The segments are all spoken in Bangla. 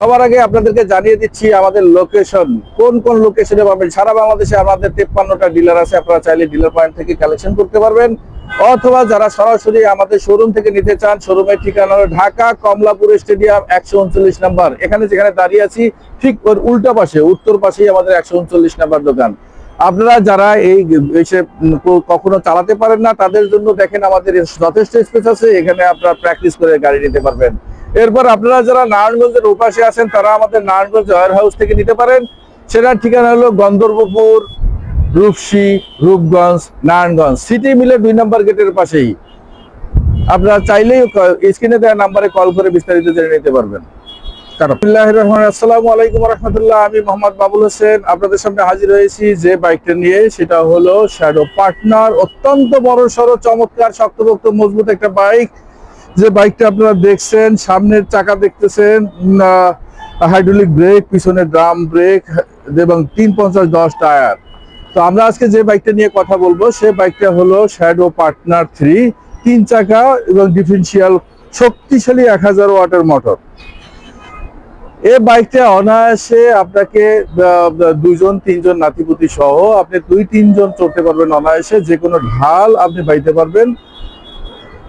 সবার আগে আপনাদেরকে জানিয়ে দিচ্ছি আমাদের লোকেশন কোন কোন লোকেশনে পাবেন? সারা বাংলাদেশে আমাদের তেপ্পান্নটা ডিলার আছে। আপনারা চাইলে ডিলার পয়েন্ট থেকে কালেকশন করতে পারবেন। অথবা যারা সরাসরি আমাদের শোরুম থেকে নিতে চান শোরুমের ঠিকানা ঢাকা কমলাপুর স্টেডিয়াম একশো উনচল্লিশ নাম্বার। এখানে যেখানে দাঁড়িয়ে আছি, ঠিক ওর উল্টা পাশে, উত্তর পাশেই আমাদের একশো উনচল্লিশ নাম্বার দোকান। আপনারা যারা এই কখনো চালাতে পারেন না, তাদের জন্য দেখেন আমাদের যথেষ্ট স্পেস আছে। এখানে আপনারা প্র্যাকটিস করে গাড়ি নিতে পারবেন। এরপর আপনারা যারা নারায়ণগঞ্জের উপাসে আছেন, তারা আমাদের নারায়ণগঞ্জ ওয়ার হাউস থেকে নিতে পারেন। সেটার ঠিকানা হলো গন্ধর্বপুর, রূপসী, রূপগঞ্জ, নারায়ণগঞ্জ। সিটি মিলে দুই নম্বর গেটের পাশেই। আপনারা চাইলেই স্ক্রিনে দেওয়া নাম্বারে কল করে বিস্তারিত জেনে নিতে পারবেন। আসসালামু আলাইকুম রহমতুল্লাহ আমি মোহাম্মদ বাবুল হোসেন। আপনাদের সামনে হাজির হয়েছি যে বাইকটা নিয়ে, সেটা হলো শ্যাডো পার্টনার অত্যন্ত বড় সড়ো চমৎকার, শক্তপোক্ত, মজবুত একটা বাইক। যে বাইকটা আপনারা দেখছেন, সামনের চাকা দেখতেছেন হাইড্রোলিক ব্রেক পিছনে ড্রাম ব্রেক এবং তিন পঞ্চাশ দশ টায়ার। তো আমরা আজকে যে বাইকটা নিয়ে কথা বলব, সে বাইকটা হলো শ্যাডো পার্টনার থ্রি তিন চাকা এবং ডিফেন্সিয়াল শক্তিশালী এক হাজার ওয়াটের মোটর এই বাইকটা অনায়াসে আপনাকে দুইজন, তিনজন নাতিপুতি সহ আপনি দুই, তিনজন চড়তে পারবেন অনায়াসে যে কোনো ঢাল আপনি বাইতে পারবেন।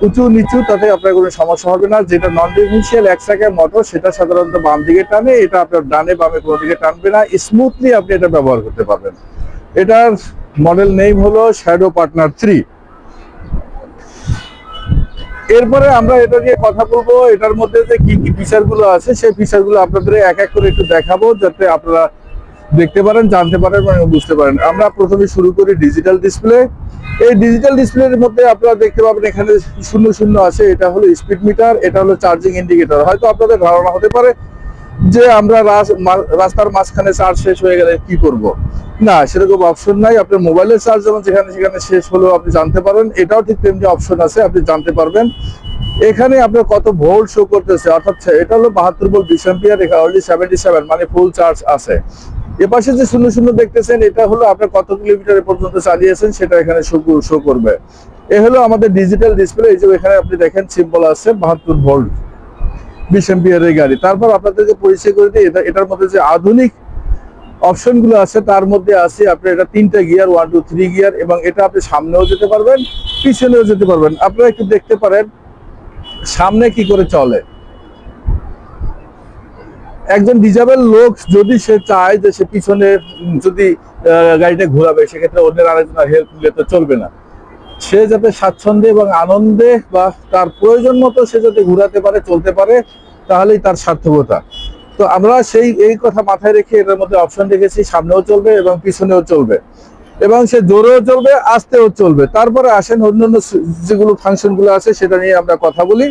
উঁচু, নিচু, তাতে আপনার কোনো সমস্যা হবে না। যেটা নন ডিফারেন্সিয়াল এক চাকার মোটর সেটা সাধারণত বাম দিকে টানে, এটা আপনার ডানে, বামে কোনো দিকে টানবে না। স্মুথলি আপনি এটা ব্যবহার করতে পারবেন। এটার মডেল নেম হলো শ্যাডো পার্টনার থ্রি এরপরে আমরা এটা নিয়ে কথা বলব। এটার মধ্যে যে কি কি ফিচারগুলো আছে, সেই ফিচারগুলো আপনাদের এক এক করে একটু দেখাবো, যাতে আপনারা দেখতে পারেন, জানতে পারেন এবং বুঝতে পারেন। আমরা প্রথমে শুরু করি ডিজিটাল ডিসপ্লে এই ডিজিটাল ডিসপ্লের মধ্যে আপনারা দেখতে পাবেন এখানে শূন্য শূন্য আছে, এটা হলো স্পিড মিটার এটা হলো চার্জিং ইন্ডিকেটর হয়তো আপনাদের ধারণা হতে পারে যে আমরা রাস্তার মাঝখানে চার্জ শেষ হয়ে গেলে কি করব। না, সেরকম অপশন নাই। আপনার মোবাইলের চার্জ যেমন যেখানে সেখানে শেষ হলেও আপনি জানতে পারবেন এটাও ঠিক তেমনি অপশন আছে, আপনি জানতে পারবেন। এখানে আপনার কত ভোল্ট শো করতেছে, অর্থাৎ এটা হলো বাহাত্তর ভোল্ট বিশ এখানে অলরেডি সেভেন্টি সেভেন মানে ফুল চার্জ আছে। এপাশে যে শূন্য শূন্য দেখতেছেন, এটা হলো আপনার কত কিলোমিটার পর্যন্ত চালিয়েছেন সেটা এখানে শো করবে। এ হলো আমাদের ডিজিটাল ডিসপ্লে এই যে এখানে আপনি দেখেন সিম্বল আছে, বাহাত্তর ভোল্ট বিশ এম্পিয়ারের গাড়ি। তারপর আপনাদেরকে পরিচয় করে দিই, এটা এটার মধ্যে যে আধুনিক অপশনগুলো আছে, তার মধ্যে আছে আপনি এটা তিনটা gear one two three gear এবং এটা আপনি সামনেও যেতে পারবেন, পিছনেও যেতে পারবেন। আপনারা একটু দেখতে পারেন, সামনে কি করে চলে। একজন ডিজাবেল লোক যদি সে চায় যে সে পিছনে যদি গাড়িটা ঘোরাবে, সেক্ষেত্রে অন্যের আরেকজনের হেল্প নিলে তো চলবে না। সে যাতে স্বাচ্ছন্দ্যে এবং আনন্দে বা তার প্রয়োজন মতো সে যাতে ঘোরাতে পারে, চলতে পারে, তাহলেই তার সার্থকতা। তো আমরা সেই, এই কথা মাথায় রেখে এটার মধ্যে অপশন রেখেছি, সামনেও চলবে এবং পিছনেও চলবে। এবং সে জোরেও চলবে, আস্তেও চলবে। তারপরে আসেন অন্যান্য যেগুলো ফাংশনগুলো আছে, সেটা নিয়ে আমরা কথা বলি।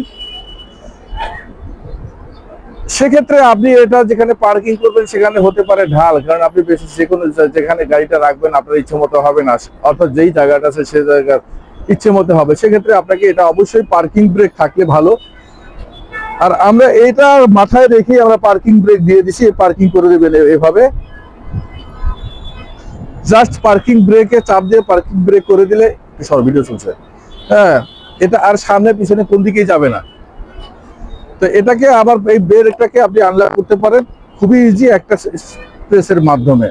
সেক্ষেত্রে আপনি এটা যেখানে পার্কিং করবেন, সেখানে হতে পারে ঢাল। কারণ আপনি বেশি যে কোনো যেখানে গাড়িটা রাখবেন, আপনার ইচ্ছে মতো হবে না। অর্থাৎ যেই জায়গাটা আছে সেই জায়গার ইচ্ছে মতো হবে। সেক্ষেত্রে আপনাকে এটা অবশ্যই পার্কিং ব্রেক থাকলে ভালো। আর আমরা এটা মাথায় রেখে আমরা পার্কিং ব্রেক দিয়ে দিছি পার্কিং করে দেবেন এভাবে। জাস্ট পার্কিং ব্রেকে চাপ দিয়ে পার্কিং ব্রেক করে দিলে সর ভিডিও চলছে হ্যাঁ এটা আর সামনে পিছনে কোন দিকেই যাবে না। তো এটাকে আবার এই ব্রেকটাকে আপনি আনলক করতে পারেন। খুবই ইজি একটা প্রেসের মাধ্যমে।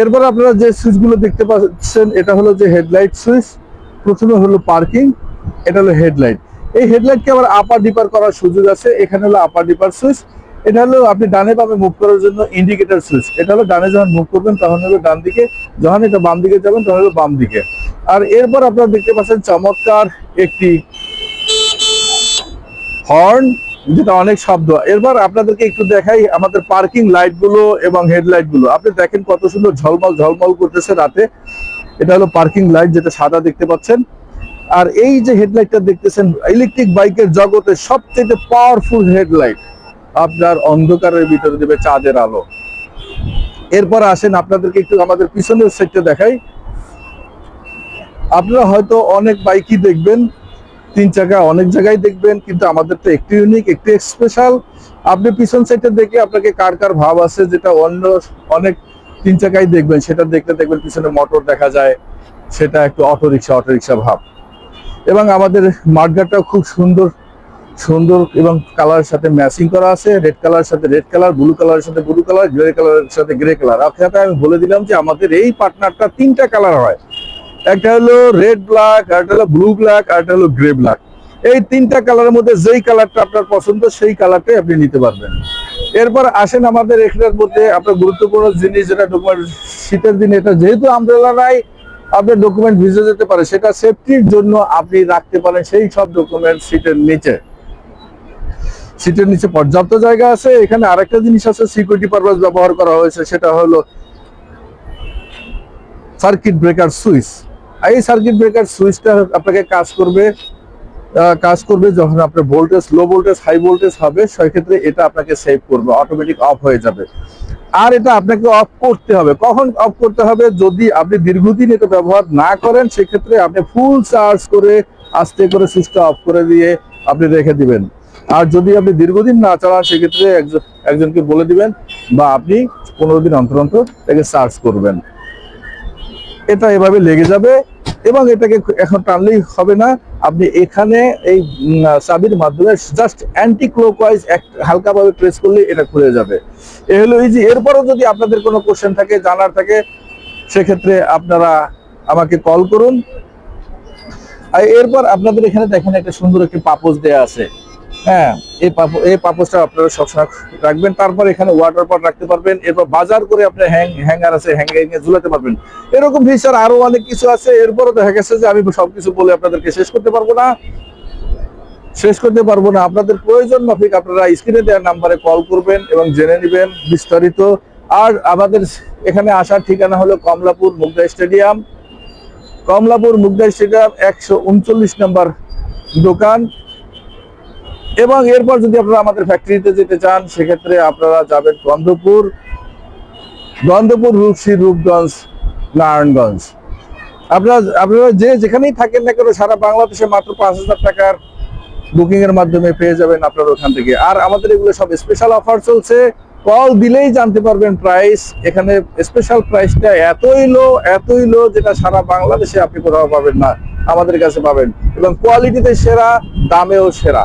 এরপর আপনারা যে সুইচগুলো দেখতে পাচ্ছেন, এটা হলো যে হেডলাইট সুইচ প্রথমে হলো পার্কিং এটা হলো হেডলাইট এই হেডলাইটকে আবার আপার ডিপার করার সুযোগ আছে, এখানে হলো আপার ডিপার সুইচ এটা হলো আপনি ডানে পাবে মুভ করার জন্য ইন্ডিকেটর সুইচ এটা হলো ডানে যখন মুভ করবেন, তখন হলো ডান দিকে, যখন এটা বাম দিকে যাবেন, তখন হলো বাম দিকে। আর এরপর আপনারা দেখতে পাচ্ছেন চমৎকার একটি হর্ন যেটা অনেক শব্দ। এরপর আপনাদেরকে একটু দেখাই আমাদের পার্কিং লাইটগুলো এবং হেডলাইটগুলো। আপনি দেখেন কত সুন্দর ঝলমল ঝলমল করতেছে রাতে। এটা হলো পার্কিং লাইট যেটা সাদা দেখতে পাচ্ছেন। আর এই যে হেডলাইটটা দেখতেছেন ইলেকট্রিক বাইকের জগতে সবচেয়ে পাওয়ারফুল হেডলাইট আপনার অন্ধকারের ভিতরে দেবে চাঁদের আলো। এরপর আসেন আপনাদেরকে একটু আমাদের পিছনের সেটটা দেখাই। আপনারা হয়তো অনেক বাইকই দেখবেন তিন চাকা অনেক জায়গায় দেখবেন, কিন্তু আমাদের তো একটু ইউনিক একটু স্পেশাল আপনি পিছন সাইডটা দেখে আপনাকে কার কার ভাব আছে, যেটা অন্য অনেক তিন চাকায় দেখবেন, সেটা দেখতে দেখবেন পিছনে মোটর দেখা যায়, সেটা একটু অটো রিক্সা অটো রিক্সা ভাব। এবং আমাদের মাঠঘাটটাও খুব সুন্দর সুন্দর এবং কালারের সাথে ম্যাচিং করা আছে রেড কালার সাথে রেড কালার ব্লু কালারের সাথে ব্লু কালার গ্রে কালারের সাথে গ্রে কালার আপনাকে আমি বলে দিলাম যে আমাদের এই পার্টনারটা তিনটা কালার হয়। একটা হলো রেড ব্ল্যাক একটা হলো ব্লু ব্ল্যাক আর একটা হলো গ্রে ব্ল্যাক এই তিনটা কালারের মধ্যে যেই কালারটা আপনার পছন্দ, সেই কালারটাই আপনি নিতে পারবেন। এরপর আসেন আমাদের এখানের মধ্যে আপনার গুরুত্বপূর্ণ জিনিস, যেটা ডকুমেন্ট শীতের দিনে এটা যেহেতু আমব্রেলা নাই, আপনার ডকুমেন্ট ভিজে যেতে পারে, সেটা সেফটির জন্য আপনি রাখতে পারেন সেই সব ডকুমেন্ট সিটের নিচে। সিটের নিচে পর্যাপ্ত জায়গা আছে। এখানে আরেকটা জিনিস আছে সিকিউরিটি পারপাস ব্যবহার করা হয়েছে, সেটা হলো সার্কিট ব্রেকার সুইচ এই সার্কিট ব্রেকার সুইচটা আপনাকে কাজ করবে কাজ করবে যখন আপনার voltage low voltage high voltage হবে, সেক্ষেত্রে এটা আপনাকে সেভ করবে অটোমেটিক অফ হয়ে যাবে। আর এটা আপনাকে অফ করতে হবে। কখন অফ করতে হবে? যদি আপনি দীর্ঘদিন এটা ব্যবহার না করেন, সেক্ষেত্রে আপনি ফুল চার্জ করে, আস্তে করে সুইচটা অফ করে দিয়ে আপনি রেখে দিবেন। আর যদি আপনি দীর্ঘদিন না চালান, সেক্ষেত্রে একজন একজনকে বলে দিবেন বা আপনি পনেরো দিন অন্তর অন্তর এটাকে চার্জ করবেন। এটা এভাবে লেগে যাবে এবং এটাকে এখন টানলেই হবে না। আপনি এখানে এই চাবির মাধ্যমে জাস্ট অ্যান্টি ক্লোকওয়াইজ হালকা ভাবে প্রেস করলে এটা খুলে যাবে। এ হলো এই যে এরপরও যদি আপনাদের কোনো কোশ্চেন থাকে, জানার থাকে, সেক্ষেত্রে আপনারা আমাকে কল করুন। আর এরপর আপনাদের এখানে দেখেন একটা সুন্দর একটি পাপোজ দেয়া আছে। হ্যাঁ এই এই আপনারা সবসময় রাখবেন। তারপর এখানে ওয়াটার রাখতে পারবেন, এরপর বাজার করে আপনি হ্যাং হ্যাঙ্গার আছে হ্যাঙ্গারিং এ ঝুলাতে পারবেন। এরকম ফিচার আরও অনেক কিছু আছে। এরপরও দেখা গেছে যে আমি সবকিছু বলে আপনাদেরকে শেষ করতে পারব না। শেষ করতে পারব না। আপনাদের প্রয়োজন মাফিক আপনারা স্ক্রিনে দেওয়ার নাম্বারে কল করবেন এবং জেনে নেবেন বিস্তারিত। আর আমাদের এখানে আসার ঠিকানা হলো কমলাপুর মুগদা স্টেডিয়াম। কমলাপুর মুগদা স্টেডিয়াম একশো উনচল্লিশ নম্বর দোকান। এবং এরপর যদি আপনারা আমাদের ফ্যাক্টরিতে যেতে চান, সেক্ষেত্রে আপনারা যাবেন গন্ধপুর গন্ধপুর রূপসী রূপগঞ্জ, নারায়ণগঞ্জ। আপনারা আপনারা যে যেখানেই থাকেন না কেন, সারা বাংলাদেশে মাত্র পাঁচ হাজার টাকার বুকিং এর মাধ্যমে পেয়ে যাবেন আপনারা ওখান থেকে। আর আমাদের এগুলো সব স্পেশাল অফার চলছে। কল দিলেই জানতে পারবেন প্রাইস এখানে স্পেশাল প্রাইসটা এতই লো এতই লো যেটা সারা বাংলাদেশে আপনি কোথাও পাবেন না, আমাদের কাছে পাবেন। এবং কোয়ালিটিতে সেরা, দামেও সেরা।